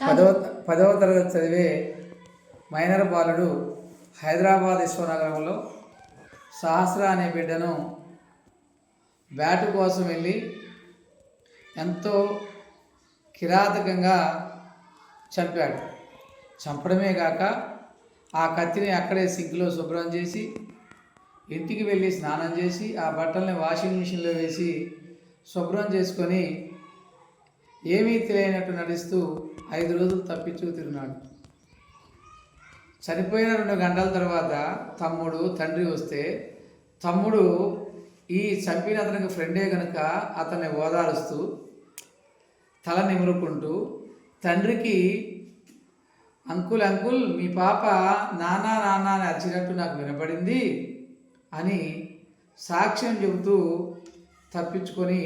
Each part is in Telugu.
పదవ పదవ తరగతి చదివే మైనర్ బాలుడు హైదరాబాద్ విశ్వనగరంలో సహస్ర అనే బిడ్డను బ్యాటు కోసం వెళ్ళి ఎంతో కిరాతకంగా చంపాడు. చంపడమే కాక ఆ కత్తిని అక్కడే సింక్లో శుభ్రం చేసి ఇంటికి వెళ్ళి స్నానం చేసి ఆ బట్టల్ని వాషింగ్ మిషన్లో వేసి శుభ్రం చేసుకొని ఏమీ తెలియనట్టు నడుస్తూ ఐదు రోజులు తప్పించు తిరిగినాడు చనిపోయిన రెండు గంటల తర్వాత తమ్ముడు తండ్రి వస్తే తమ్ముడు ఈ చంపిన అతనికి ఫ్రెండే కనుక అతన్ని ఓదారుస్తూ తల నిమురుకుంటూ తండ్రికి అంకుల్ అంకుల్ మీ పాప నానా నాన్న అని అరిచినట్టు నాకు వినపడింది అని సాక్ష్యం చెబుతూ తప్పించుకొని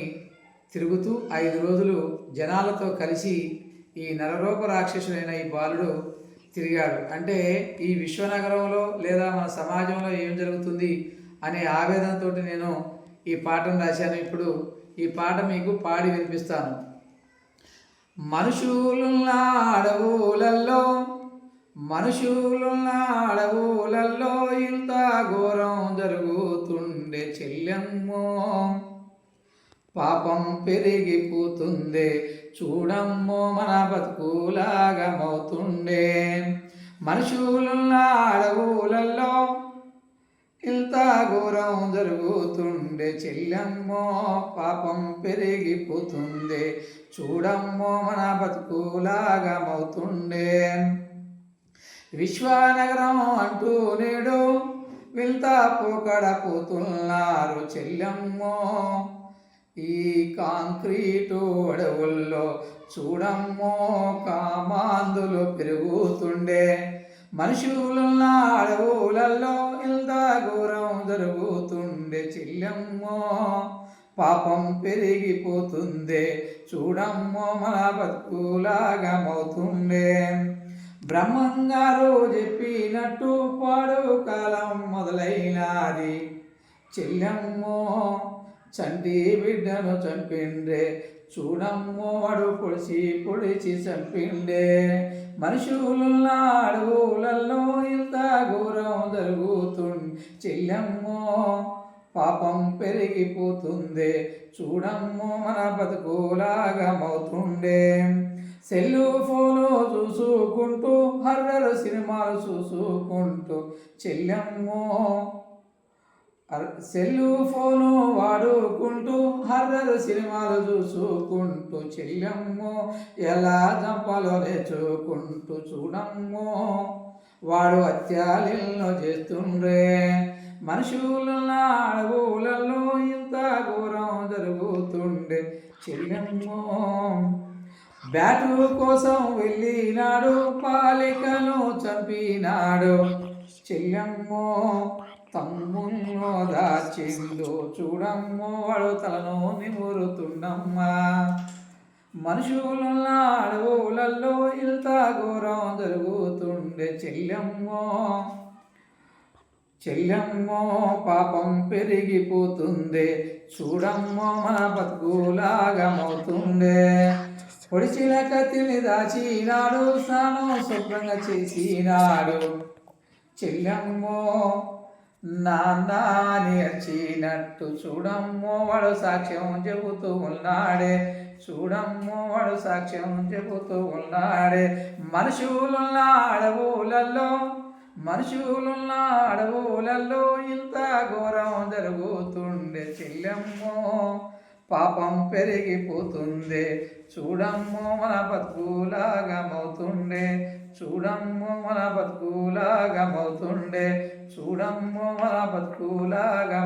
తిరుగుతూ ఐదు రోజులు జనాలతో కలిసి ఈ నరరూప రాక్షసుడైన ఈ బాలుడు తిరిగాడు. అంటే ఈ విశ్వనగరంలో లేదా మన సమాజంలో ఏం జరుగుతుంది అనే ఆవేదనతోటి నేను ఈ పాటను రాశాను. ఇప్పుడు ఈ పాట మీకు పాడి వినిపిస్తాను. మనుషులున్న అడవులల్లో మనుషులున్న అడవులల్లో ఇంత ఘోరం జరుగుతుండే చెల్లెమ్మో. పాపం పెరిగిపోతుందే. చూడమ్మో మన బతుకులాగమవుతుండే. మనుషులున్న అడవులలో ఇంత ఘోరం జరుగుతుండే. చెల్లెమ్మో పాపం పెరిగిపోతుందే. చూడమ్మో మన బతుకులాగమవుతుండే. విశ్వానగరం అంటూ నేడు వెళ్తా పోకడ పోతున్నారు చెల్లమ్మో ఈ కాంక్రీటు అడవుల్లో చూడమ్మో కామాందులు పెరుగుతుండే. మనుషులున్న అడవులలో ఇంత ఘోరం జరుగుతుండే. చెల్లెమ్మో పాపం పెరిగిపోతుందే. చూడమ్మో మన బతుకులాగమవుతుండే బ్రహ్మంగారు చెప్పినట్టు పాడు కాలం మొదలైనది. చెల్లెమ్మో చంటి బిడ్డను చంపిండే. చూడమ్మో వాడు పొడిచి పొడిచి చంపిండే. మనుషులున్న అడవులలో ఇంత ఘోరం జరుగుతుంది. చెల్లెమ్మో పాపం పెరిగిపోతుంది. చూడమ్మో మన బతుకులాగమవుతుండే సెల్లు ఫోను చూసుకుంటూ హర్రర్ సినిమాలు చూసుకుంటూ చెల్లెమ్మో సెల్లు ఫోను సినిమాలు చూసుకుంటూ చెల్లెమ్మో ఎలా చంపాలోనే చూకుంటూ చూడమ్మో. వాడు అత్యాలిల్లో చేస్తుండ్రే మనుషుల అడవులలో ఇంత ఘోరం జరుగుతుండే చెల్లెమ్మో బ్యాటు కోసం వెళ్ళినాడు పాలికను చంపినాడు చెల్లెమ్మో తమ్ముల్లో దాచిందో చూడమ్మో వాడు తలను నిమురుతుండమ్మా. మనుషులలో అడవులలో ఇంత ఘోరం జరుగుతుండే చెల్లెమ్మో. చెల్లెమ్మో పాపం పెరిగిపోతుందే చూడమ్మో మన బతుకులాగమవుతుండే పొడిచిన కత్తిని దాచినాడు స్నానం శుభ్రంగా చేసినాడు. చెల్లెమ్మో నాన్నని వచ్చినట్టు చూడమ్మో వాడు సాక్ష్యం చెబుతూ ఉన్నాడే. చూడమ్మో వాడు సాక్ష్యం చెబుతూ ఉన్నాడే. మనుషులున్న అడవులలో మనుషులున్న అడవులలో ఇంత ఘోరం జరుగుతుండే చెల్లెమ్మో. పాపం పెరిగిపోతుంది. చూడమ్మో మన బతుకులాగమవుతుండే చూడమ్మో మన బతుకులాగమవుతుండే చూడమ్మో మన బతుకులాగమవుతుండే